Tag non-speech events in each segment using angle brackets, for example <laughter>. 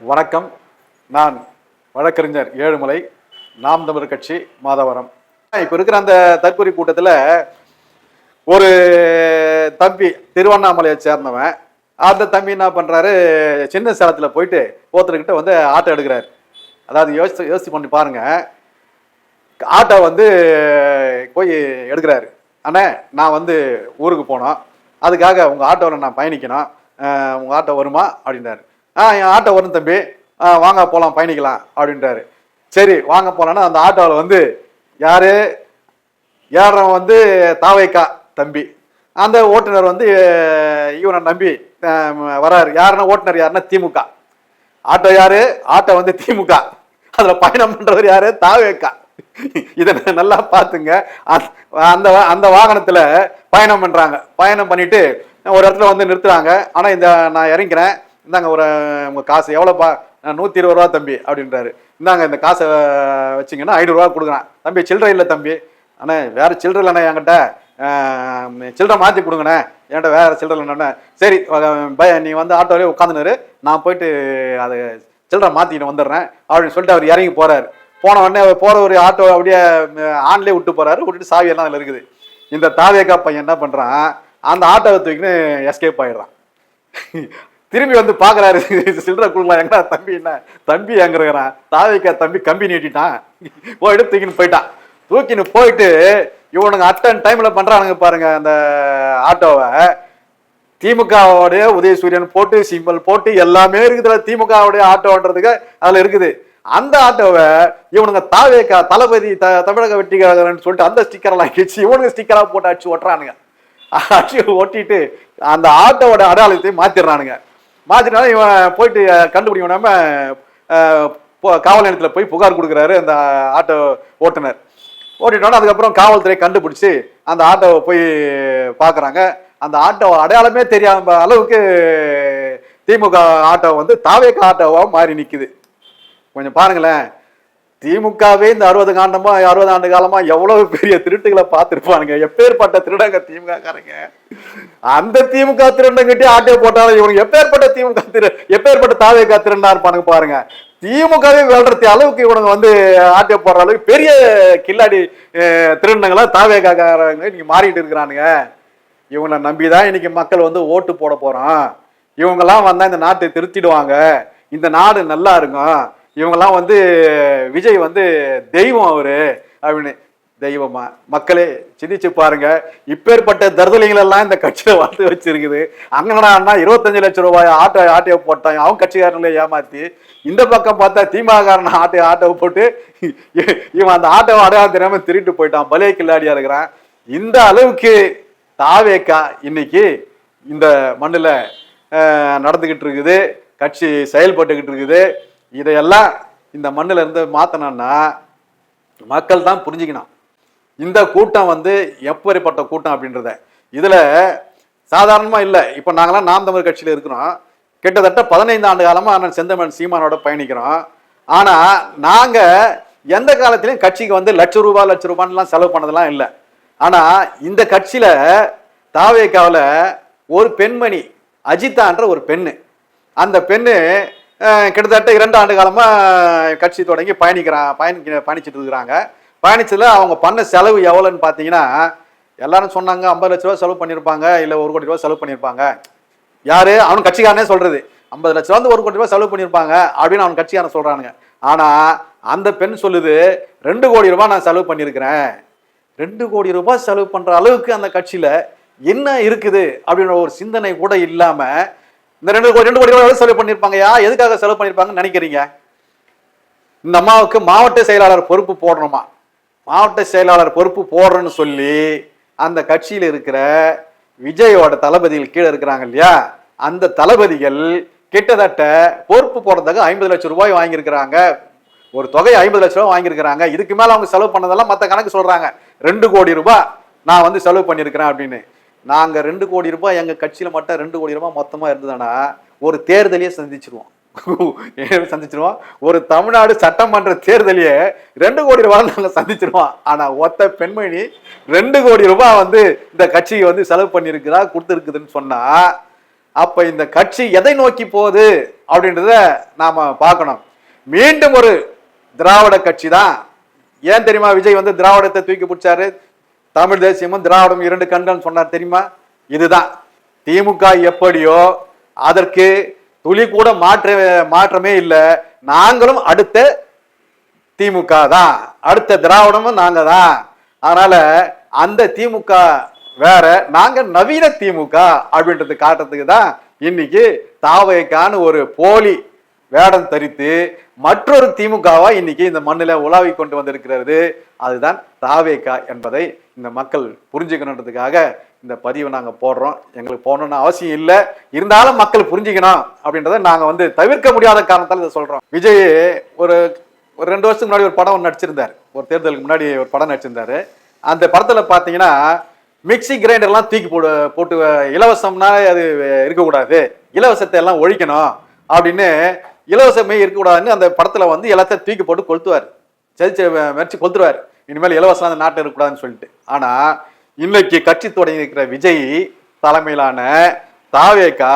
வணக்கம். நான் வழக்கறிஞர் ஏழுமலை நாம் தமிழர் கட்சி மாதவரம். இப்போ இருக்கிற அந்த தற்கொலை கூட்டத்தில் ஒரு தம்பி திருவண்ணாமலையை சேர்ந்தவன். அந்த தம்பி என்ன பண்ணுறாரு சின்ன சேலத்தில் போயிட்டு ஒருத்தர்கிட்ட வந்து ஆட்டோ எடுக்கிறாரு. அதாவது யோசிச்சு யோசிச்சு பண்ணி பாருங்க. ஆட்டோ வந்து போய் எடுக்கிறாரு. அண்ணே நான் வந்து ஊருக்கு போனோம். அதுக்காக உங்கள் ஆட்டோவில் நான் பயணிக்கணும். உங்கள் ஆட்டோ வருமா? அப்படின்னாரு ஆ என் ஆட்டோ வரும் தம்பி. ஆ, வாங்க போகலாம் பயணிக்கலாம் அப்படின்றாரு. சரி வாங்க போகலான்னா அந்த ஆட்டோவில் வந்து யார்? ஏறவன் வந்து தாவைக்கா தம்பி. அந்த ஓட்டுநர் வந்து இவனை நம்பி வராரு. யாருன்னா ஓட்டுநர் யாருன்னா திமுக. ஆட்டோ யாரு? ஆட்டோ வந்து திமுக. அதில் பயணம் பண்ணுறவர் யாரு? தாவேக்கா. இதை நல்லா பார்த்துங்க. அந்த- அந்த வாகனத்தில் அந்த பயணம் பண்ணுறாங்க பயணம் பண்ணிட்டு ஒரு இடத்துல வந்து நிறுத்துறாங்க. ஆனால் இந்த நான் இறங்கிறேன் இந்தாங்க ஒரு உங்கள் காசு எவ்வளோப்பா நூற்றி இருபது ரூபா தம்பி அப்படின்றாரு. இந்தாங்க இந்த காசை வச்சிங்கன்னா ஐநூறுரூவா கொடுக்குறேன். தம்பி சில்லறை இல்லை தம்பி. அண்ணே வேறு சில்லறை இல்லைண்ணே என்கிட்ட. ஆஹ் சில்லறை மாற்றி கொடுங்கண்ணே. என்கிட்ட வேறு சில்லறை இல்லைண்ணே சரி பய நீ வந்து ஆட்டோலேயே உட்காந்துனாரு நான் போயிட்டு அது சில்லறை மாற்றிக்கிட்டு வந்துடுறேன் அப்படின்னு சொல்லிட்டு அவர் இறங்கி போகிறார் போன உடனே போகிற ஒரு ஆட்டோ அப்படியே ஆன்லேயே விட்டு போகிறாரு விட்டுட்டு சாவியெல்லாம் அதில் இருக்குது. இந்த தாவேக்கா பையன் என்ன பண்ணுறான் அந்த ஆட்டோவை தூக்கின்னு எஸ்கேப் ஆயிடுறான். திரும்பி வந்து பாக்குறாரு. <laughs> சில்லற கொடுக்கலாம் எங்கடா தம்பி என்ன? தம்பி எங்கிறான் இருக்கிறான் தம்பி கம்பி நீட்டிட்டான். போயிட்டு தூக்கின்னு போயிட்டான் தூக்கின்னு போயிட்டு இவனுங்க அட்டன் டைம்ல பண்றானுங்க பாருங்க அந்த ஆட்டோவை. திமுகவுடைய உதயசூரியன் போட்டு சிம்பல் போட்டு எல்லாமே இருக்குதுல திமுகவுடைய ஆட்டோன்றதுக்கு அதுல இருக்குது. அந்த ஆட்டோவை இவனுங்க தாவேக்கா தளபதி த தமிழக வெற்றிகரன் சொல்லிட்டு அந்த ஸ்டிக்கரெல்லாம் எல்லாம் இவனுங்க ஸ்டிக்கரா போட்டு அடிச்சு ஓட்டுறானுங்க. அடிச்சு ஓட்டிட்டு அந்த ஆட்டோவோட அடையாளத்தை மாத்திடுறானுங்க. மாத்தினாலும் இவன் போயிட்டு கண்டுபிடிக்கணாம காவல் நிலையத்தில் போய் புகார் கொடுக்குறாரு அந்த ஆட்டோ ஓட்டுநர். ஓட்டிட்டோன்னா அதுக்கப்புறம் காவல்துறை கண்டுபிடிச்சி அந்த ஆட்டோவை போய் பார்க்குறாங்க. அந்த ஆட்டோ அடையாளமே தெரியாத அளவுக்கு திமுக ஆட்டோ வந்து தாவேக ஆட்டோவாக மாறி நிற்குது கொஞ்சம் பாருங்களேன். திமுகவே இந்த அறுபது காண்டமா அறுபது ஆண்டு காலமா எவ்வளவு பெரிய திருட்டுகளை பார்த்துருப்பானுங்க. எப்பேற்பட்ட திருடங்க திமுக காரங்க அந்த திமுக திருடங்கிட்டே ஆட்டோ போட்டாலும் இவனுக்கு எப்பேற்பட்ட திமுக திரு எப்பேற்பட்ட தாவேக திருடனா இருப்பானுங்க பாருங்க. திமுகவே வெல்றது அளவுக்கு இவனுங்க வந்து ஆட்டோ போடுற அளவுக்கு பெரிய கில்லாடி அஹ், திருடனுங்களா தாவேகாரங்க இன்னைக்கு மாறிட்டு இருக்கிறானுங்க. இவங்களை நம்பிதான் இன்னைக்கு மக்கள் வந்து ஓட்டு போட போறோம் இவங்கெல்லாம் வந்தா இந்த நாட்டை திருத்திடுவாங்க. இந்த நாடு நல்லா இருக்கும். இவங்கெல்லாம் வந்து விஜய் வந்து தெய்வம் அவரு அப்படின்னு. தெய்வமா? மக்களே சிந்திச்சு பாருங்க. இப்பேற்பட்ட தருதலைகள் இந்த கட்சியில வளர்த்து வச்சிருக்குது. அங்கடா இருபத்தஞ்சு லட்சம் ரூபாய் ஆட்டோ ஆட்டையை போட்டான். அவன் கட்சிக்காரங்களை ஏமாத்தி. இந்த பக்கம் பார்த்தா திமுககாரன் ஆட்டோ ஆட்டோவை போட்டு இவன் அந்த ஆட்டோவை அடையாளம் தெரியாம திருட்டு போயிட்டான். பலே கில்லாடியா இருக்கிறான். இந்த அளவுக்கு தாவேக்கா இன்னைக்கு இந்த மண்ணில் நடந்துக்கிட்டு இருக்குது. கட்சி செயல்பட்டுக்கிட்டு இருக்குது. இதையெல்லாம் இந்த மண்ணில் இருந்து மாற்றணும்னா மக்கள் தான் புரிஞ்சுக்கணும். இந்த கூட்டம் வந்து எப்படிப்பட்ட கூட்டம் அப்படின்றத. இதில் சாதாரணமாக இல்லை. இப்போ நாங்களாம் நாம் தமிழ் கட்சியில் இருக்கிறோம். கிட்டத்தட்ட பதினைந்து ஆண்டு காலமாக அண்ணன் செந்தமன் சீமானோட பயணிக்கிறோம். ஆனால் நாங்கள் எந்த காலத்திலையும் கட்சிக்கு வந்து லட்ச ரூபா லட்ச ரூபான்லாம் செலவு பண்ணதெல்லாம் இல்லை. ஆனால் இந்த கட்சியில் தாவேக்காவில் ஒரு பெண்மணி அஜிதான்ற ஒரு பெண்ணு. அந்த பெண்ணு கிட்டத்தட்ட இரண்டு ஆண்டு காலமாக கட்சி தொடங்கி பயணிக்கிறான் பயணி பயணிச்சுட்டு இருக்கிறாங்க. பயணிச்சதில் அவங்க பண்ண செலவு எவ்வளோன்னு பார்த்தீங்கன்னா எல்லாரும் சொன்னாங்க ஐம்பது லட்ச ரூபா செலவு பண்ணியிருப்பாங்க இல்லை ஒரு கோடி ரூபா செலவு பண்ணியிருப்பாங்க யார்? அவன் கட்சிக்காரனே சொல்கிறது ஐம்பது லட்ச ரூபா வந்து ஒரு கோடி ரூபா செலவு பண்ணியிருப்பாங்க அப்படின்னு அவன் கட்சிக்காரன் சொல்கிறானுங்க ஆனால் அந்த பெண் சொல்லுது ரெண்டு கோடி ரூபாய் நான் செலவு பண்ணியிருக்கிறேன் ரெண்டு கோடி ரூபாய் செலவு பண்ணுற அளவுக்கு அந்த கட்சியில் என்ன இருக்குது? அப்படின்ற ஒரு சிந்தனை கூட இல்லாமல் இந்த ரெண்டு ரெண்டு கோடி ரூபாய் செலவு பண்ணியிருப்பாங்கயா எதுக்காக செலவு பண்ணியிருப்பாங்கன்னு நினைக்கிறீங்க? இந்த அம்மாவுக்கு மாவட்ட செயலாளர் பொறுப்பு போடணுமா? மாவட்ட செயலாளர் பொறுப்பு போடுறேன்னு சொல்லி அந்த கட்சியில் இருக்கிற விஜயோட தளபதிகள் கீழே இருக்கிறாங்க இல்லையா? அந்த தளபதிகள் கிட்டத்தட்ட பொறுப்பு போடுறதுக்கு ஐம்பது லட்சம் ரூபாய் வாங்கியிருக்கிறாங்க. ஒரு தொகை ஐம்பது லட்ச ரூபாய் வாங்கியிருக்கிறாங்க. இதுக்கு மேலே அவங்க செலவு பண்ணதெல்லாம் மற்ற கணக்கு சொல்கிறாங்க ரெண்டு கோடி ரூபாய் நான் வந்து செலவு பண்ணியிருக்கிறேன் அப்படின்னு. நாங்கள் ரெண்டு கோடி ரூபாய் எங்கள் கட்சியில் மட்டும் ரெண்டு கோடி ரூபாய் மொத்தமாக இருந்ததுன்னா ஒரு தேர்தலையே சந்திச்சிருவோம். சந்திச்சிருவோம்? ஒரு தமிழ்நாடு சட்டமன்ற தேர்தலையே ரெண்டு கோடி ரூபாய் நாங்கள் சந்திச்சிருவோம். ஆனால் ஒத்த பெண்மணி ரெண்டு கோடி ரூபாய் வந்து இந்த கட்சிக்கு வந்து செலவு பண்ணியிருக்குதா கொடுத்துருக்குதுன்னு சொன்னால் அப்போ இந்த கட்சி எதை நோக்கி போகுது அப்படின்றத நாம் பார்க்கணும். மீண்டும் ஒரு திராவிட கட்சி தான். ஏன் தெரியுமா? விஜய் வந்து திராவிடத்தை தூக்கி பிடிச்சாரு. தமிழ் தேசியமும் திராவிடம் இரண்டு கண்கள் சொன்னார் தெரியுமா? இதுதான். திமுக எப்படியோ அதற்கு துளி கூட மாற்ற மாற்றமே இல்லை. நாங்களும் அடுத்த திமுக தான். அடுத்த திராவிடமும் நாங்க தான். அதனால அந்த திமுக வேற நாங்க நவீன திமுக அப்படின்றது காட்டுறதுக்கு தான் இன்னைக்கு தாவைக்கான ஒரு போலி வேடம் தரித்து மற்றொரு திமுகவா இன்னைக்கு இந்த மண்ணில் உலாவி கொண்டு வந்திருக்கிறது. அதுதான் தாவேகா என்பதை இந்த மக்கள் புரிஞ்சுக்கணுன்றதுக்காக இந்த பதிவை நாங்கள் போடுறோம். எங்களுக்கு போகணும்னு அவசியம் இல்லை. இருந்தாலும் மக்கள் புரிஞ்சுக்கணும் அப்படின்றத நாங்கள் வந்து தவிர்க்க முடியாத காரணத்தால் இதை சொல்கிறோம் விஜய் ஒரு ஒரு ரெண்டு வருஷத்துக்கு முன்னாடி ஒரு படம் ஒன்று நடிச்சிருந்தார். ஒரு தேர்தலுக்கு முன்னாடி ஒரு படம் நடிச்சிருந்தாரு. அந்த படத்தில் பார்த்தீங்கன்னா மிக்சி கிரைண்டர்லாம் தூக்கி போடு போட்டு இலவசம்னா அது இருக்கக்கூடாது. இலவசத்தை எல்லாம் ஒழிக்கணும் அப்படின்னு இலவசமே இருக்கக்கூடாதுன்னு அந்த படத்தில் வந்து எல்லாத்தையும் தூக்கி போட்டு கொளுத்துவார். செதிச்சு மெரிச்சு கொளுத்துருவார். இனிமேல் இலவசம் அந்த நாட்டில் இருக்கக்கூடாதுன்னு சொல்லிட்டு. ஆனால் இன்னைக்கு கட்சி தொடங்கி இருக்கிற விஜய் தலைமையிலான தாவேக்கா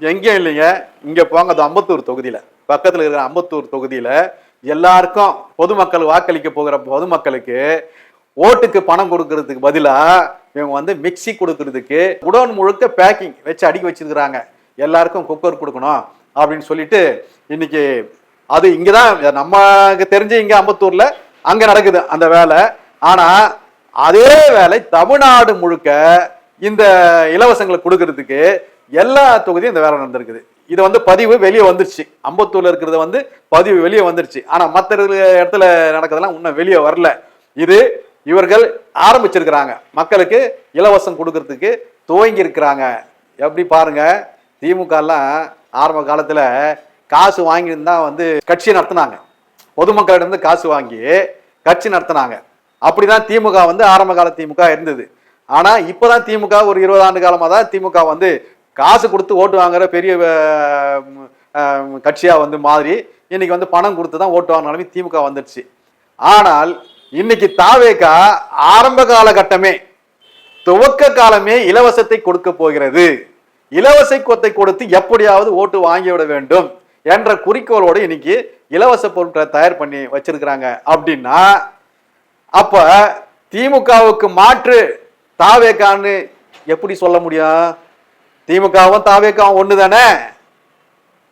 எங்கேயும் இல்லைங்க. இங்கே போங்க அது அம்பத்தூர் தொகுதியில். பக்கத்தில் இருக்கிற அம்பத்தூர் தொகுதியில் எல்லாருக்கும் பொதுமக்கள் வாக்களிக்க போகிற பொதுமக்களுக்கு ஓட்டுக்கு பணம் கொடுக்கறதுக்கு பதிலாக இவங்க வந்து மிக்ஸி கொடுக்கறதுக்கு குடோன் முழுக்க பேக்கிங் வச்சு அடுக்கி வச்சிருக்கிறாங்க. எல்லாருக்கும் குக்கர் கொடுக்கணும் அப்படின்னு சொல்லிட்டு இன்னைக்கு அது இங்கதான் நமக்கு தெரிஞ்சு இங்க அம்பத்தூர்ல அங்க நடக்குது அந்த வேலை. ஆனா அதே வேலை தமிழ்நாடு முழுக்க இந்த இலவசங்களை கொடுக்கறதுக்கு எல்லா தொகுதியும் இந்த வேலை நடந்திருக்குது. இது வந்து பதிவு வெளியே வந்துருச்சு. அம்பத்தூர்ல இருக்கிறது வந்து பதிவு வெளியே வந்துருச்சு. ஆனா மற்ற இடத்துல நடக்கிறதெல்லாம் இன்னும் வெளியே வரல. இது இவர்கள் ஆரம்பிச்சிருக்கிறாங்க. மக்களுக்கு இலவசம் கொடுக்கறதுக்கு துவங்கி இருக்கிறாங்க எப்படி பாருங்க திமுக எல்லாம் ஆரம்ப காலத்துல காசு வாங்கியிருந்தா வந்து கட்சி நடத்தினாங்க. பொதுமக்களிடம் காசு வாங்கி கட்சி நடத்துனாங்க. அப்படிதான் திமுக வந்து ஆரம்ப கால திமுக இருந்தது. ஆனா இப்பதான் திமுக ஒரு இருபது ஆண்டு காலமாக தான் திமுக வந்து காசு கொடுத்து ஓட்டு வாங்குற பெரிய கட்சியாக கட்சியா வந்து மாதிரி இன்னைக்கு வந்து பணம் கொடுத்து தான் ஓட்டு வாங்கினாலுமே திமுக வந்துடுச்சு. ஆனால் இன்னைக்கு தாவேகா ஆரம்ப காலகட்டமே துவக்க காலமே இலவசத்தை கொடுக்க போகிறது. இலவச கொத்தை கொடுத்து எப்படியாவது ஓட்டு வாங்கிவிட வேண்டும். என்ற குறிக்கோளோடு இன்னைக்கு இலவச பொருட்களை தயார் பண்ணி வச்சிருக்கிறாங்க அப்படின்னா அப்ப திமுகவுக்கு மாற்று தாவேக்கான்னு எப்படி சொல்ல முடியும்? திமுகவும் தாவேக்காவும் ஒன்று தானே?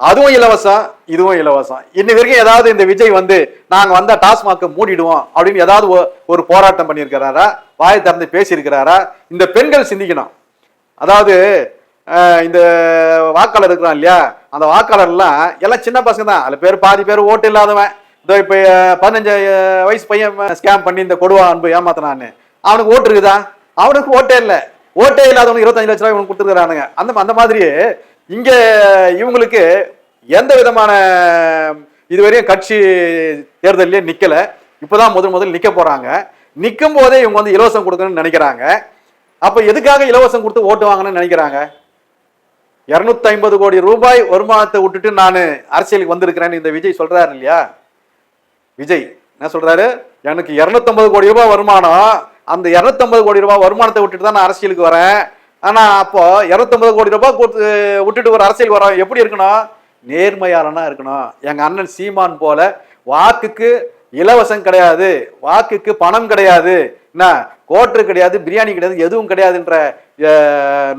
அதுவும் இலவசம் இதுவும் இலவசம். இன்னி வரைக்கும் ஏதாவது இந்த விஜய் வந்து நாங்கள் வந்தால் டாஸ்மாக மூடிடுவோம் அப்படின்னு ஏதாவது ஒரு போராட்டம் பண்ணியிருக்கிறாரா? வாயை திறந்து பேசியிருக்கிறாரா? இந்த பெண்கள் சிந்திக்கணும். அதாவது இந்த வாக்காளர் இருக்கிறான் இல்லையா? அந்த வாக்காளர்லாம் எல்லாம் சின்ன பசங்க தான். அதில் பேர் பாதி பேர் ஓட்டு இல்லாதவன். இதோ இப்போ பதினஞ்சு வயசு பையன் ஸ்கேம் பண்ணி இந்த கொடுவா அன்பு ஏமாத்தினான்னு. அவனுக்கு ஓட்டு இருக்குதா? அவனுக்கு ஓட்டே இல்லை. ஓட்டே இல்லாதவனுக்கு இருபத்தஞ்சு லட்ச ரூபாய் இவனுக்கு கொடுத்துருக்குறானுங்க. அந்த அந்த மாதிரி இங்கே இவங்களுக்கு எந்த விதமான இதுவரையும் கட்சி தேர்தலே இப்போ தான் முதல் முதல் நிற்க போகிறாங்க நிற்கும் போதே இவங்க வந்து இலவசம் கொடுக்கணும்னு நினைக்கிறாங்க. அப்போ எதுக்காக இலவசம் கொடுத்து ஓட்டு வாங்கணும்னு நினைக்கிறாங்க? இரநூத்தி ஐம்பது கோடி ரூபாய் வருமானத்தை விட்டுட்டு நான் அரசியலுக்கு வந்திருக்கிறேன்னு இந்த விஜய் சொல்றாரு இல்லையா? விஜய் என்ன சொல்றாரு? எனக்கு 250 கோடி ரூபாய் வருமானம். அந்த 250 கோடி ரூபாய் வருமானத்தை விட்டுட்டு தான் நான் அரசியலுக்கு வரேன். ஆனா அப்போ 250 கோடி ரூபாய் கொடுத்து விட்டுட்டு ஒரு அரசியல் வரோம் எப்படி இருக்கணும்? நேர்மையாளனா இருக்கணும். எங்க அண்ணன் சீமான் போல வாக்குக்கு இலவசம் கிடையாது. வாக்குக்கு பணம் கிடையாது. என்ன? கோட்ரு கிடையாது பிரியாணி கிடையாது எதுவும் கிடையாதுன்ற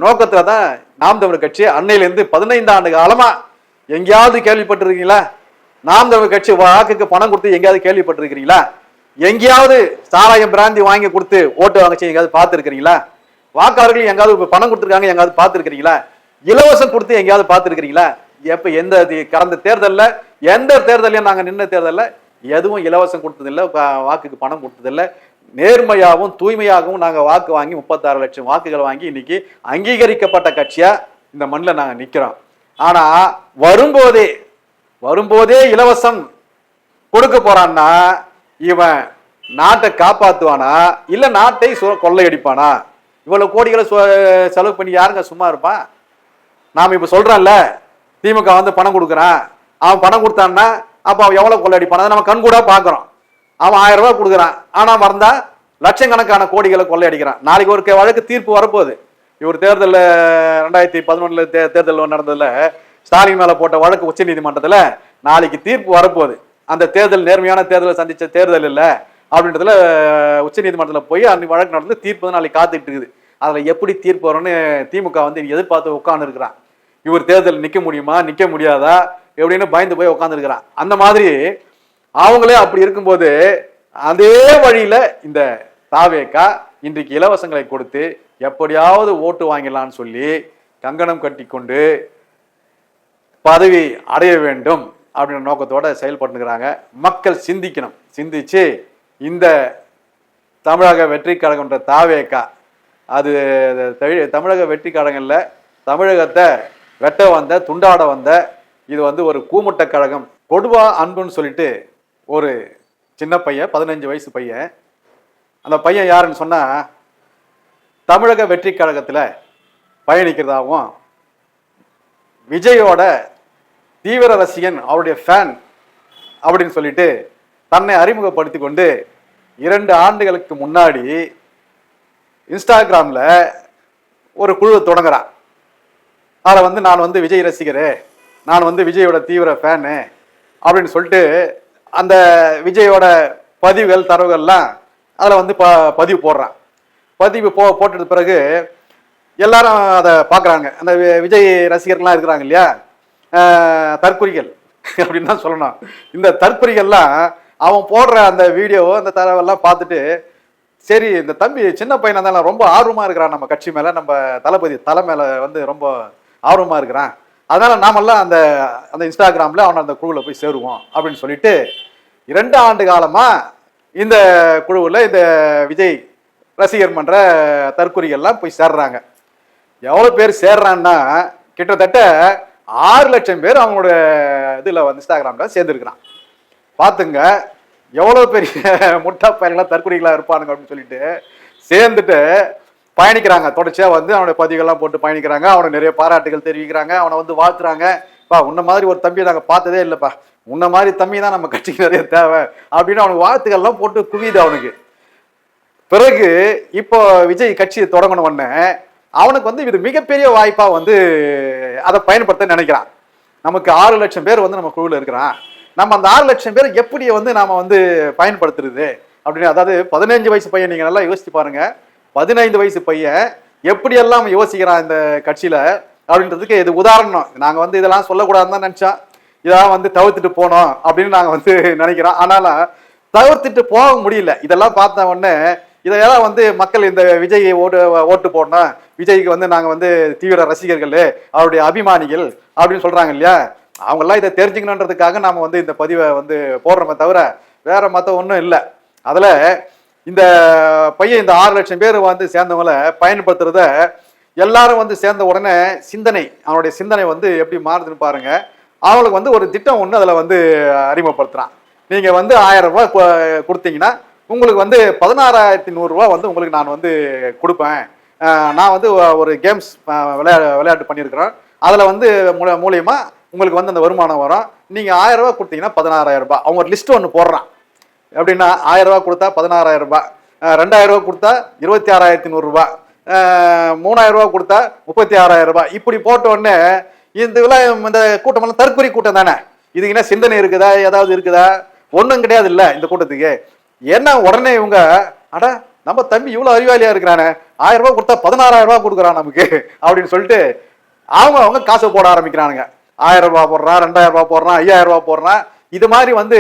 நோக்கத்துல தான் நாம் தமிழர் கட்சி அன்னையிலேருந்து பதினைந்து ஆண்டு காலமா எங்கேயாவது கேள்விப்பட்டிருக்கீங்களா? நாம் தமிழர் கட்சி வாக்குக்கு பணம் கொடுத்து எங்கேயாவது கேள்விப்பட்டிருக்கிறீங்களா? எங்கேயாவது சாராயம் பிராந்தி வாங்கி கொடுத்து ஓட்டு வாங்கச்சு எங்கேயாவது பார்த்துருக்கிறீங்களா? வாக்காளர்கள் எங்காவது பணம் கொடுத்துருக்காங்க எங்காவது பார்த்துருக்கிறீங்களா? இலவசம் கொடுத்து எங்கேயாவது பார்த்துருக்கிறீங்களா? எப்ப எந்த கடந்த தேர்தலில் எந்த தேர்தலையும் நாங்கள் நின்ன தேர்தலில் எதுவும் இலவசம் கொடுத்ததில்ல வாக்குக்கு பணம் கொடுத்ததில்ல. நேர்மையாகவும் தூய்மையாகவும் நாங்கள் வாக்கு வாங்கி முப்பத்தாறு லட்சம் வாக்குகள் வாங்கி இன்னைக்கு அங்கீகரிக்கப்பட்ட கட்சியாக இந்த மண்ணில் நாங்கள் நிற்கிறோம் ஆனால் வரும்போதே வரும்போதே இலவசம் கொடுக்க போறான்னா இவன் நாட்டை காப்பாற்றுவானா இல்லை நாட்டை சு- கொள்ளையடிப்பானா? இவ்வளோ கோடிகளை செலவு பண்ணி யாருங்க சும்மா இருப்பான் நாம் இப்போ சொல்றோம்ல திமுக வந்து பணம் கொடுக்குறான். அவன் பணம் கொடுத்தான்னா அப்போ அவன் எவ்வளோ கொள்ளையடிப்பான்? அதை நம்ம கண்கூடாக பார்க்குறோம் அவன் ஆயிரம் ரூபாய் கொடுக்குறான். ஆனால் மறந்தா லட்சக்கணக்கான கோடிகளை கொள்ளையடிக்கிறான். நாளைக்கு ஒரு வழக்கு தீர்ப்பு வரப்போகுது. இவர் தேர்தலில் ரெண்டாயிரத்தி பதினொன்னுல தே தேர்தல் நடந்ததில் ஸ்டாலின் மேலே போட்ட வழக்கு உச்ச நீதிமன்றத்தில் நாளைக்கு தீர்ப்பு வரப்போகுது. அந்த தேர்தல் நேர்மையான தேர்தலை சந்தித்த தேர்தல் இல்லை அப்படின்றதுல உச்ச நீதிமன்றத்தில் போய் அந்த வழக்கு நடந்து தீர்ப்பு நாளைக்கு காத்துக்கிட்டு இருக்குது. அதில் எப்படி தீர்ப்பு வரும்னு திமுக வந்து எதிர்பார்த்து உட்கார்ந்து இருக்கிறான் இவர் தேர்தல் நிற்க முடியுமா நிற்க முடியாதா எப்படின்னு பயந்து போய் உட்காந்துருக்கிறான் அந்த மாதிரி அவங்களே அப்படி இருக்கும்போது அதே வழியில இந்த தாவேக்கா இன்றைக்கு இலவசங்களை கொடுத்து எப்படியாவது ஓட்டு வாங்கிடலான்னு சொல்லி கங்கணம் கட்டி கொண்டு பதவி அடைய வேண்டும் அப்படின்ற நோக்கத்தோட செயல்பட்டுக்கிறாங்க மக்கள் சிந்திக்கணும். சிந்திச்சு இந்த தமிழக வெற்றி கழகம்ன்ற தாவேக்கா அது தமிழ் தமிழக வெற்றி கழகங்களில் தமிழகத்தை வெட்ட வந்த துண்டாட வந்த இது வந்து ஒரு கூமுட்ட கழகம். கொடுவா அன்புன்னு சொல்லிட்டு ஒரு சின்ன பையன் பதினஞ்சு வயசு பையன். அந்த பையன் யாருன்னு சொன்னால் தமிழக வெற்றி கழகத்தில் பயணிக்கிறதாகவும் விஜயோட தீவிர ரசிகன் அவருடைய ஃபேன் அப்படின்னு சொல்லிட்டு தன்னை அறிமுகப்படுத்தி கொண்டு இரண்டு ஆண்டுகளுக்கு முன்னாடி இன்ஸ்டாகிராமில் ஒரு குழு தொடங்குறான். அதில் வந்து நான் வந்து விஜய் ரசிகர் நான் வந்து விஜயோட தீவிர ஃபேனு அப்படின்னு சொல்லிட்டு அந்த விஜயோட பதிவுகள் தரவுகள்லாம் அதில் வந்து ப பதிவு போடுறான். பதிவு போ போட்டது பிறகு எல்லாரும் அதை பார்க்குறாங்க அந்த வி- விஜய் ரசிகர்கள்லாம் இருக்கிறாங்க இல்லையா? தற்குறிகள் அப்படின்னு தான் சொல்லணும். இந்த தற்குறிகள்லாம் அவன் போடுற அந்த வீடியோவோ அந்த தரவெல்லாம் பார்த்துட்டு சரி இந்த தம்பி சின்ன பையனாக இருந்தாலும் ரொம்ப ஆர்வமாக இருக்கிறான் நம்ம கட்சி மேலே. நம்ம தளபதி தலை மேலே வந்து ரொம்ப ஆர்வமாக இருக்கிறான். அதனால நாமெல்லாம் அந்த அந்த இன்ஸ்டாகிராமில் அவனை அந்த குழுவில் போய் சேருவோம் அப்படின்னு சொல்லிட்டு இரண்டு ஆண்டு காலமாக இந்த குழுவில் இந்த விஜய் ரசிகர் மன்ற தற்கொலைகள்லாம் போய் சேர்றாங்க. எவ்வளோ பேர் சேர்றான்னா கிட்டத்தட்ட ஆறு லட்சம் பேர் அவங்களோட இதில் வந்து இன்ஸ்டாகிராமில் சேர்ந்துருக்குறான். பார்த்துங்க எவ்வளோ பெரிய முட்டா பயல்களா தற்கொலைகளாக இருப்பானுங்க அப்படின்னு சொல்லிட்டு சேர்ந்துட்டு பயணிக்கிறாங்க. தொடர்ச்சியாக வந்து அவனுடைய பதிவுகள்லாம் போட்டு பயணிக்கிறாங்க. அவனை நிறைய பாராட்டுகள் தெரிவிக்கிறாங்க. அவனை வந்து வாழ்த்துறாங்க. பா உன்ன மாதிரி ஒரு தம்பியை நாங்கள் பார்த்ததே இல்லைப்பா. உன்ன மாதிரி தம்பி தான் நம்ம கட்சிக்கு நிறைய தேவை. அப்படின்னு அவனுக்கு வாழ்த்துக்கள்லாம் போட்டு குவியுது அவனுக்கு. பிறகு இப்போ விஜய் கட்சியை தொடங்கணும் உடனே அவனுக்கு வந்து இது மிகப்பெரிய வாய்ப்பா வந்து அதை பயன்படுத்த நினைக்கிறான். நமக்கு ஆறு லட்சம் பேர் வந்து நம்ம குழுவில் இருக்கிறான். நம்ம அந்த ஆறு லட்சம் பேர் எப்படி வந்து நாம வந்து பயன்படுத்துறது? அப்படின்னு அதாவது பதினஞ்சு வயசு பையன் நீங்க நல்லா யோசிச்சு பாருங்க. பதினைந்து வயசு பையன் எப்படியெல்லாம் யோசிக்கிறான் இந்த கட்சியில அப்படின்றதுக்கு இது உதாரணம். நாங்க வந்து இதெல்லாம் சொல்லக்கூடாதுன்னு தான் நினைச்சா இதெல்லாம் வந்து தவிர்த்துட்டு போனோம் அப்படின்னு நாங்க வந்து நினைக்கிறோம். ஆனாலும் தவிர்த்துட்டு போக முடியல. இதெல்லாம் பார்த்த உடனே இதையெல்லாம் வந்து மக்கள் இந்த விஜய் ஓட்டு ஓட்டு போடணும். விஜய்க்கு வந்து நாங்க வந்து தீவிர ரசிகர்கள் அவருடைய அபிமானிகள் அப்படின்னு சொல்றாங்க இல்லையா? அவங்கெல்லாம் இதை தெரிஞ்சுக்கணுன்றதுக்காக நாம வந்து இந்த பதிவை வந்து போடுறோமே தவிர வேற மற்ற ஒன்றும் இல்லை. அதில் இந்த பையன் இந்த ஆறு லட்சம் பேர் வந்து சேர்ந்தவங்கள பயன்படுத்துறத எல்லாரும் வந்து சேர்ந்த உடனே சிந்தனை அவனுடைய சிந்தனை வந்து எப்படி மாறுதுன்னு பாருங்க. அவங்களுக்கு வந்து ஒரு திட்டம் ஒன்று அதில் வந்து அறிமுகப்படுத்துறான். நீங்க வந்து ஆயிரம் ரூபாய் கொடுத்தீங்கன்னா உங்களுக்கு வந்து பதினாறாயிரத்தி நூறுரூவா வந்து உங்களுக்கு நான் வந்து கொடுப்பேன். நான் வந்து ஒரு கேம்ஸ் விளையா விளையாட்டு பண்ணியிருக்கிறேன். அதில் வந்து மூல மூலியமா உங்களுக்கு வந்து அந்த வருமானம் வரும். நீங்கள் ஆயிரம் ரூபாய் கொடுத்தீங்கன்னா பதினாறாயிரம் ரூபாய். அவங்க ஒரு லிஸ்ட் ஒன்று போடுறான். எப்படின்னா ஆயிரம் ரூபா கொடுத்தா பதினாறாயிரம் ரூபாய் ரெண்டாயிரம் ரூபா கொடுத்தா இருபத்தி ஆறாயிரத்தி நூறுரூபா மூணாயிரம் ரூபா கொடுத்தா முப்பத்தி ஆறாயிரம் ரூபாய். இப்படி போட்டோடனே இந்த விழா இந்த கூட்டமெல்லாம் தற்கொலை கூட்டம் தானே? இதுக்கு என்ன சிந்தனை இருக்குதா? ஏதாவது இருக்குதா? ஒன்றும் கிடையாது இல்லை இந்த கூட்டத்துக்கு. என்ன உடனே இவங்க அட நம்ம தம்பி இவ்வளோ அறிவாளியா இருக்கிறானே ஆயிரம் ரூபாய் கொடுத்தா பதினாறாயிரம் ரூபாய் கொடுக்குறான் நமக்கு அப்படின்னு சொல்லிட்டு அவங்க அவங்க காசை போட ஆரம்பிக்கிறானுங்க. ஆயிரம் ரூபாய் போடுறான் ரெண்டாயிரம் ரூபாய் போடுறான் ஐயாயிரம் ரூபாய் போடுறான். இது மாதிரி வந்து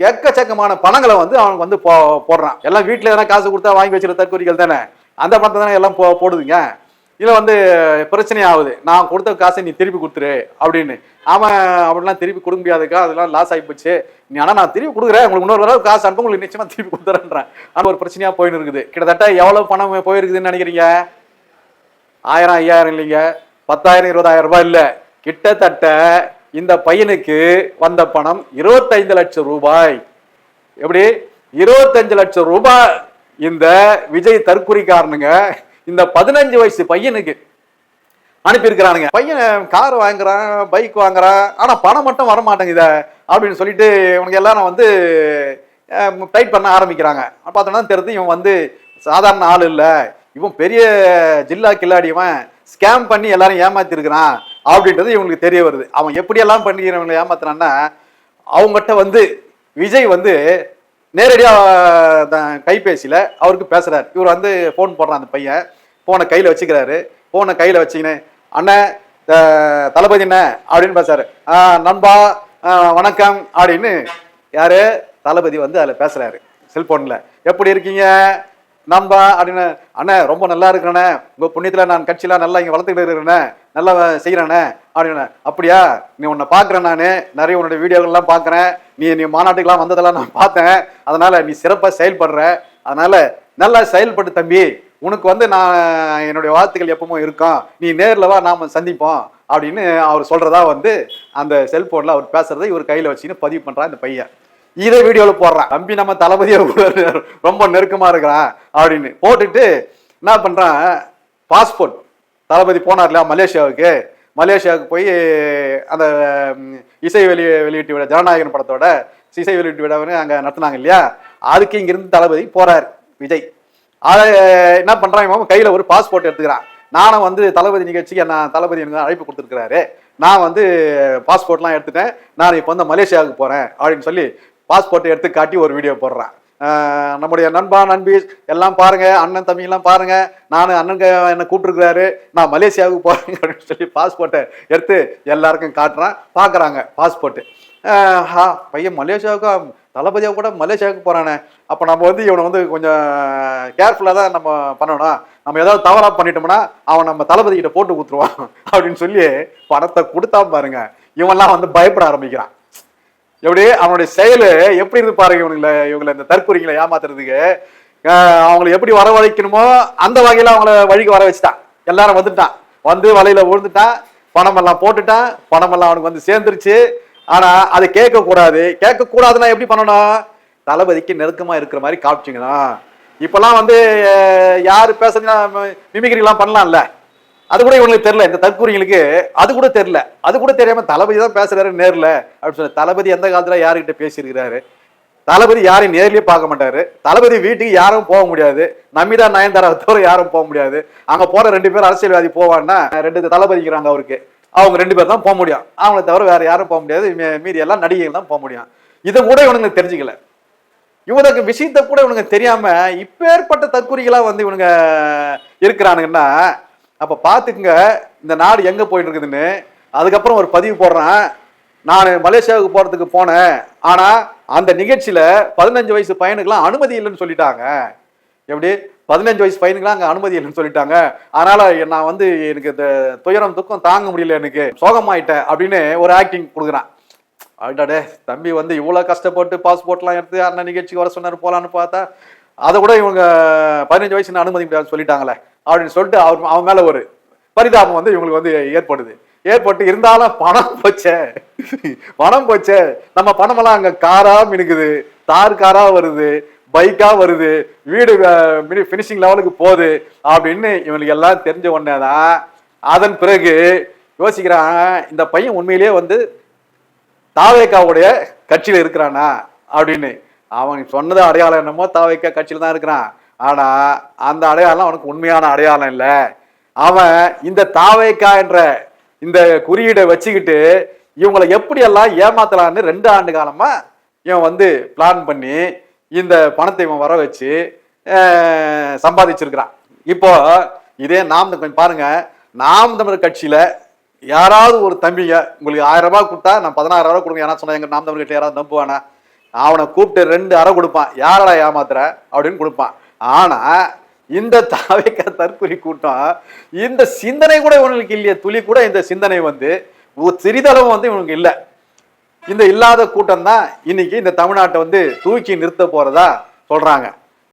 எக்கச்சக்கமான பணங்களை வந்து அவனுக்கு வந்து போ போடுறான். எல்லாம் வீட்டில் எதனா காசு கொடுத்தா வாங்கி வச்சுற தற்கொலைகள் தானே? அந்த பணத்தை தானே எல்லாம் போ போடுதுங்க? இதில் வந்து பிரச்சனை ஆகுது. நான் கொடுத்த காசை நீ திருப்பி கொடுத்துரு அப்படின்னு. ஆமாம் அப்படிலாம் திருப்பி கொடுக்க முடியாதுக்கா அதெல்லாம் லாஸ் ஆகி போச்சு. நீ ஆனால் நான் திருப்பி கொடுக்குறேன். உங்களுக்கு இன்னொரு தடவை காசு அனுப்ப உங்களுக்கு நிச்சயமாக திருப்பி கொடுத்துறேன்றேன். ஆனால் ஒரு பிரச்சனையாக போயின்னு இருக்குது. கிட்டத்தட்ட எவ்வளோ பணம் போயிருக்குதுன்னு நினைக்கிறீங்க? ஆயிரம் ஐயாயிரம் இல்லைங்க. பத்தாயிரம் இருபதாயிரம் ரூபாய் இல்லை. கிட்டத்தட்ட இந்த பையனுக்கு வந்த பணம் இருபத்தைந்து லட்சம் ரூபாய். எப்படி? இருபத்தஞ்சு லட்சம் ரூபாய் இந்த விஜய் தற்குறிக்காரனுங்க இந்த பதினஞ்சு வயசு பையனுக்கு அனுப்பியிருக்கிறானுங்க. பையன் கார் வாங்குறான் பைக் வாங்குறான் ஆனால் பணம் மட்டும் வர மாட்டேங்குதே அப்படின்னு சொல்லிட்டு இவனுக்கு எல்லாரும் வந்து டைட் பண்ண ஆரம்பிக்கிறாங்க. பார்த்தோன்னா தெரிஞ்சு இவன் வந்து சாதாரண ஆள் இல்லை. இவன் பெரிய ஜில்லா கில்லாடிவன் ஸ்கேம் பண்ணி எல்லாரும் ஏமாத்திருக்கிறான். அப்படின்றது இவங்களுக்கு தெரிய வருது. அவன் எப்படியெல்லாம் பண்ணிக்கிறவங்களை ஏமாத்துறான்னா அவங்ககிட்ட வந்து விஜய் வந்து நேரடியாக த- அவருக்கு பேசுகிறார் இவர் வந்து ஃபோன் போடுறான் அந்த பையன். ஃபோனை கையில் வச்சுக்கிறாரு. ஃபோனை கையில் வச்சுக்கின்னு அண்ணன் தளபதி என்ன அப்படின்னு பேசுறாரு. நண்பா வணக்கம் அப்படின்னு யாரு? தளபதி வந்து அதில் பேசுகிறாரு செல்ஃபோனில் எப்படி இருக்கீங்க? நம்ம அப்படின்னு அண்ணே ரொம்ப நல்லா இருக்கிறேண்ணே உங்கள் புண்ணியத்தில் நான் கட்சியெலாம் நல்லா இங்கே வளர்த்துக்கிட்டு இருக்கிறேண்ணே நல்லா செய்கிறேண்ணே அப்படின்னு அப்படியா? நீ உன்னை பார்க்குறேன் நான். நிறைய உன்னோட வீடியோகள்லாம் பார்க்குறேன். நீ நீ மாநாட்டுக்கெல்லாம் வந்ததெல்லாம் நான் பார்த்தேன். அதனால் நீ சிறப்பாக செயல்படுற. அதனால் நல்லா செயல்பட்டு தம்பி. உனக்கு வந்து நான் என்னுடைய வாழ்த்துக்கள் எப்பவும் இருக்கும். நீ நேரில் வா நாம் சந்திப்போம். அப்படின்னு அவர் சொல்கிறதா வந்து அந்த செல்ஃபோனில் அவர் பேசுறதை இவர் கையில் வச்சுன்னு பதிவு பண்ணுறான் இந்த பையன். இதை வீடியோவில் போடுறான் தம்பி நம்ம தளபதியை ரொம்ப நெருக்கமாக இருக்கிறான் அப்படின்னு போட்டுட்டு என்ன பண்ணுறான் பாஸ்போர்ட். தளபதி போனார் இல்லையா மலேசியாவுக்கு? மலேசியாவுக்கு போய் அந்த இசை வெளி வெளியீட்டு விட ஜனநாயகன் படத்தோட இசை வெளியீட்டு விழாவுன்னு அங்கே நடத்துனாங்க இல்லையா? அதுக்கு இங்கிருந்து தளபதி போகிறார் விஜய். அதை என்ன பண்ணுறான் இவன்? கையில் ஒரு பாஸ்போர்ட் எடுத்துக்கிறான். நானும் வந்து தளபதி நிகழ்ச்சிக்கு நான் தளபதி எனக்கு அழைப்பு கொடுத்துருக்கிறாரு. நான் வந்து பாஸ்போர்ட்லாம் எடுத்துட்டேன். நான் இப்போ வந்து மலேசியாவுக்கு போகிறேன் அப்படின்னு சொல்லி பாஸ்போர்ட்டை எடுத்து காட்டி ஒரு வீடியோ போடுறான். நம்முடைய நண்பா நண்பி எல்லாம் பாருங்க அண்ணன் தம்பி எல்லாம் பாருங்க. நான் அண்ணன் என்ன கூப்பிட்டுருக்கிறாரு நான் மலேசியாவுக்கு போறேன் அப்படின்னு சொல்லி பாஸ்போர்ட்டை எடுத்து எல்லாருக்கும் காட்டுறான். பார்க்குறாங்க பாஸ்போர்ட்டு. ஹா பையன் மலேசியாவுக்கு தளபதியாக கூட மலேசியாவுக்கு போகிறானே அப்போ நம்ம வந்து இவனை வந்து கொஞ்சம் கேர்ஃபுல்லாக தான் நம்ம பண்ணணும். நம்ம ஏதாவது தவறாக பண்ணிட்டோம்னா அவன் நம்ம தளபதி கிட்ட போட்டு கொடுத்துருவான் அப்படின்னு சொல்லி பணத்தை கொடுத்தா பாருங்க. இவன்லாம் வந்து பயப்பட ஆரம்பிக்கிறான். எப்படி அவனுடைய செயல் எப்படி இருந்து பாருங்க இவங்களை இவங்களை இந்த தற்கொலைகளை ஏமாத்துறதுக்கு. அவங்களை எப்படி வரவழைக்கணுமோ அந்த வகையில் அவங்கள வழிக்கு வர வச்சுட்டான். எல்லாரும் வந்துட்டான். வந்து வலையில விழுந்துட்டான். பணமெல்லாம் போட்டுட்டான். பணமெல்லாம் அவனுக்கு வந்து சேர்ந்துருச்சு. ஆனா அதை கேட்கக்கூடாது. கேட்கக்கூடாதுன்னா எப்படி பண்ணணும்? தளபதிக்கு நெருக்கமா இருக்கிற மாதிரி காமிச்சிங்களாம் இப்பெல்லாம் வந்து யார் யாரு பேசுறதுன்னா பண்ணலாம்ல. அது கூட இவங்களுக்கு தெரியல. இந்த தற்கூரிங்களுக்கு அது கூட தெரியல. அது கூட தெரியாம தளபதி தான் பேசுறாரு நேரில் அப்படின்னு சொல்லி தளபதி எந்த காலத்துல யாருக்கிட்ட பேசியிருக்கிறாரு? தளபதி யாரையும் நேர்லயே பார்க்க மாட்டாரு. தளபதி வீட்டுக்கு யாரும் போக முடியாது. நமிதா நயன்தாரா தவிர யாரும் போக முடியாது. அங்க போற ரெண்டு பேரும் அரசியல்வாதி போவான்னா ரெண்டு தளபதிக்கிறாங்க அவருக்கு. அவங்க ரெண்டு பேர் தான் போக முடியும். அவங்கள தவிர வேற யாரும் போக முடியாது. மீதி எல்லாம் நடிகைகள் தான் போக முடியும். இதை கூட இவனுங்க தெரிஞ்சுக்கல. இவனுக்கு விஷயத்த கூட இவனுங்க தெரியாம இப்பேற்பட்ட தற்குறிகளா வந்து இவனுங்க இருக்கிறானுங்கன்னா அப்போ பார்த்துக்குங்க இந்த நாடு எங்கே போயிட்டு இருக்குதுன்னு அதுக்கப்புறம் ஒரு பதிவு போடுறேன். நான் மலேசியாவுக்கு போகிறதுக்கு போனேன். ஆனால் அந்த நிகழ்ச்சியில் பதினஞ்சு வயசு பையனுக்கெல்லாம் அனுமதி இல்லைன்னு சொல்லிட்டாங்க. எப்படி? பதினஞ்சு வயசு பையனுக்குலாம் அங்கே அனுமதி இல்லைன்னு சொல்லிட்டாங்க. அதனால் நான் வந்து எனக்கு இந்த துயரம் துக்கம் தாங்க முடியல எனக்கு. சோகமாயிட்டேன் அப்படின்னு ஒரு ஆக்டிங் கொடுக்குறான். அடடே தம்பி வந்து இவ்வளோ கஷ்டப்பட்டு பாஸ்போர்ட்லாம் எடுத்து அண்ணன் நிகழ்ச்சிக்கு வர சொன்னார் போகலான்னு பார்த்தா அதை கூட இவங்க பதினஞ்சு வயசு அனுமதி முடியாதுன்னு சொல்லிட்டாங்களே அப்படின்னு சொல்லிட்டு அவர் அவன் மேல ஒரு பரிதாபம் வந்து இவங்களுக்கு வந்து ஏற்படுது. ஏற்பட்டு இருந்தாலும் பணம் போச்சே. பணம் போச்சே. நம்ம பணமெல்லாம் அங்க காரா மினுக்குது தார் காரா வருது பைக்கா வருது வீடு ஃபினிஷிங் லெவலுக்கு போகுது அப்படின்னு இவங்களுக்கு எல்லாம் தெரிஞ்ச உடனே தான் அதன் பிறகு யோசிக்கிறான் இந்த பையன் உண்மையிலேயே வந்து தாவேக்காவுடைய கட்சியில இருக்கிறானா அப்படின்னு. அவன் சொன்னது அடையாளம் என்னமோ தாவேக்கா கட்சியில் தான் இருக்கிறான். ஆனால் அந்த அடையாளம் அவனுக்கு உண்மையான அடையாளம் இல்லை. அவன் இந்த தாவைக்கா என்ற இந்த குறியீடை வச்சுக்கிட்டு இவங்களை எப்படியெல்லாம் ஏமாத்தலான்னு ரெண்டு ஆண்டு காலமாக இவன் வந்து பிளான் பண்ணி இந்த பணத்தை இவன் வர வச்சு சம்பாதிச்சிருக்கிறான். இப்போ இதே நாம் கொஞ்சம் பாருங்க நாம் தமிழர் கட்சியில யாராவது ஒரு தம்பிங்க உங்களுக்கு ஆயிரம் ரூபாய் கொடுத்தா நான் பதினாயிரம் ரூபாய் கொடுங்க. ஏன்னா சொன்னா எங்க நாம் தமிழ் கட்சி யாராவது நம்புவானா? அவனை கூப்பிட்டு ரெண்டு அறை கொடுப்பான். யாரடா ஏமாத்துற? அப்படின்னு கொடுப்பான். ஆனா இந்த தாவைக்க தற்கொலை கூட்டம் இந்த சிந்தனை கூட இவனுக்கு இல்லையே. துளி கூட இந்த சிந்தனை வந்து ஒரு வந்து இவனுக்கு இல்லை. இந்த இல்லாத கூட்டம் தான் இன்னைக்கு இந்த தமிழ்நாட்டை வந்து தூக்கி நிறுத்த போறதா சொல்றாங்க.